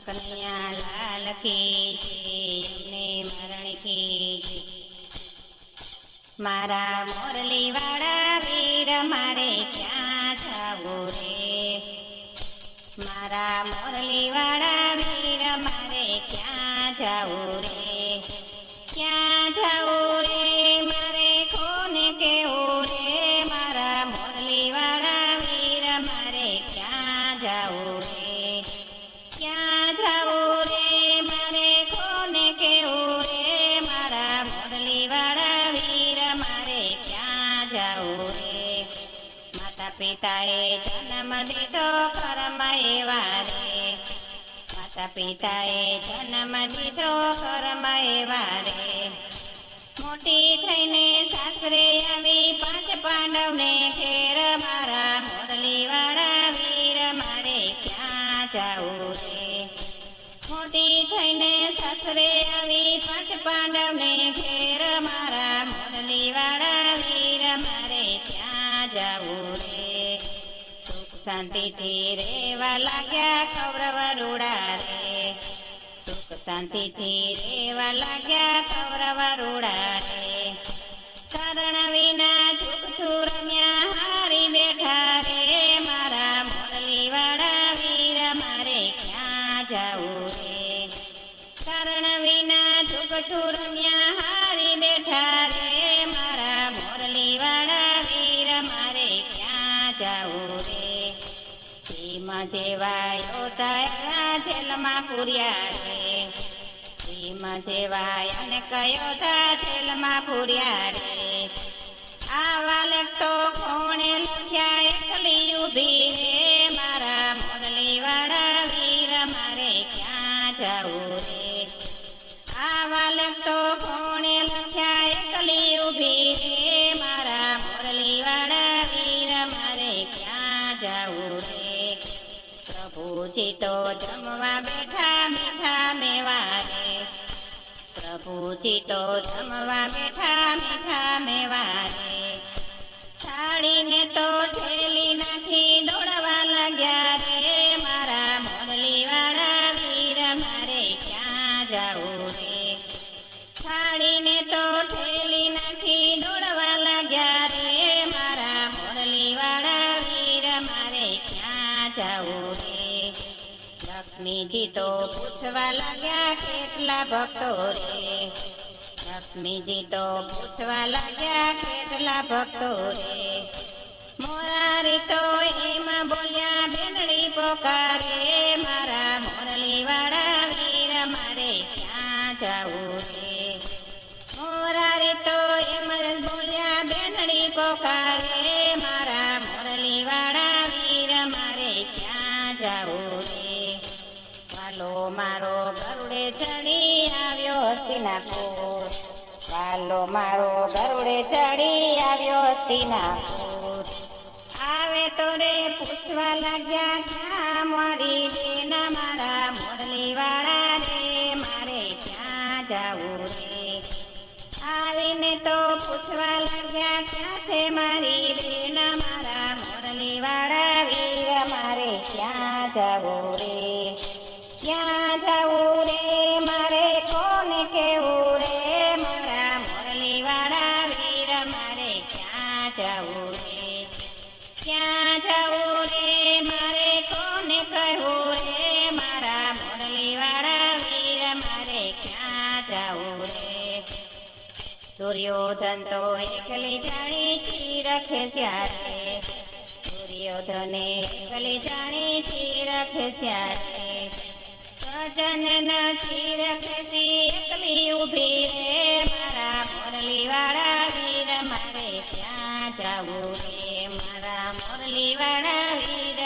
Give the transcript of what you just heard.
કનૈયા લાલ કી જય મરણ મારા મોરલી વાળા વીર મારે ક્યાં જાવું રે? મારા મોરલી વાળા વીર મારે ક્યાં જાવું રે? ક્યાં પિતાએ જન્મ દીધો કર્મ માતા પિતાએ જન્મ દીધો કર્મ મોટી થઈને સાસરે આવી પાંચ પાંડવને ઘેર મારા મોરલી વાળા વીર મારે ક્યાં જાવું રે મોટી થઈને સાસરે આવી પાંચ પાંડવને ઘેર મારા મોરલી વાળા શાંતિથી રેવા લાગ્યા કૌરવ રૂડા રે. સુખ શાંતિથી રેવા લાગ્યા કૌરવ રૂડા રે. કારણ વિના ચૂક સુરમ્યા હારી બેઠા રે. મારા મોરલી વાળા વીર મારે ક્યાં જાવું રે? કારણ વિના ચૂક સુરમ્યા હારી બેઠા રે. મારા મોરલી વાળા વીર મારે ક્યાં જાવું રે? ભીમ જેવા યોધા જેલમાં પૂર્યા રે. ભીમ જેવા અને કયો જેલમાં પૂર્યા રે. આવા લેખતો કોણે લખ્યા એકલી મારા મોરલી વાળા વીર મારે ક્યાં જાવું રે? આવા લેખતો કોણે લખ્યા ઊભી મારા મોરલી વીર મારે ક્યાં જાવું પ્રભુજી તો જમવા બેઠા મીઠા મેવા રે પ્રભુજી તો જમવા બેઠા મીઠા મેવા રે થાળીને તો ઠેલી નાખી દોડવા લાગ્યા રે. મારા મોરલી વાળા વીર મારે ક્યાં જાવું રે? થાળીને તો ઠેલી નાખી દોડવા લાગ્યા રે. મારા મોરલી વાળા વીર મારે ક્યાં જાવું રે? લક્ષ્મીજી તો પૂછવા લાગ્યા, કેટલા ભક્તો રે? લક્ષ્મીજી તો પૂછવા લાગ્યા, કેટલા ભક્તો રે? મોરારી તો એમાં બોલ્યા બેનડી પોકારે. મારો ગરુડે ચડી આવ્યો હસ્તિનાપુર વાલો મારો ગરુડે ચડી આવ્યો હસ્તિનાપુર આવે તો રે પૂછવા લાગ્યા ક્યાં મારી બેના, મારા મોરલી વાળા રે, મારે ક્યાં જાવું રે? આવીને તો પૂછવા લાગ્યા, ક્યાં છે મારી બેના, મારા મોરલી વાળા વીર, મારે ક્યાં જાવું દુર્યોધન તો એકલી જાણી ચી રખે ત્યારે. દુર્યોધને એકલી જાણી ચી રખે ત્યારે. સજન નથી રખતી એકલી ઊભી રે. મારા મોરલી વાળા વીર મારે ક્યાં જાવું મારા મોરલી વાળા વીર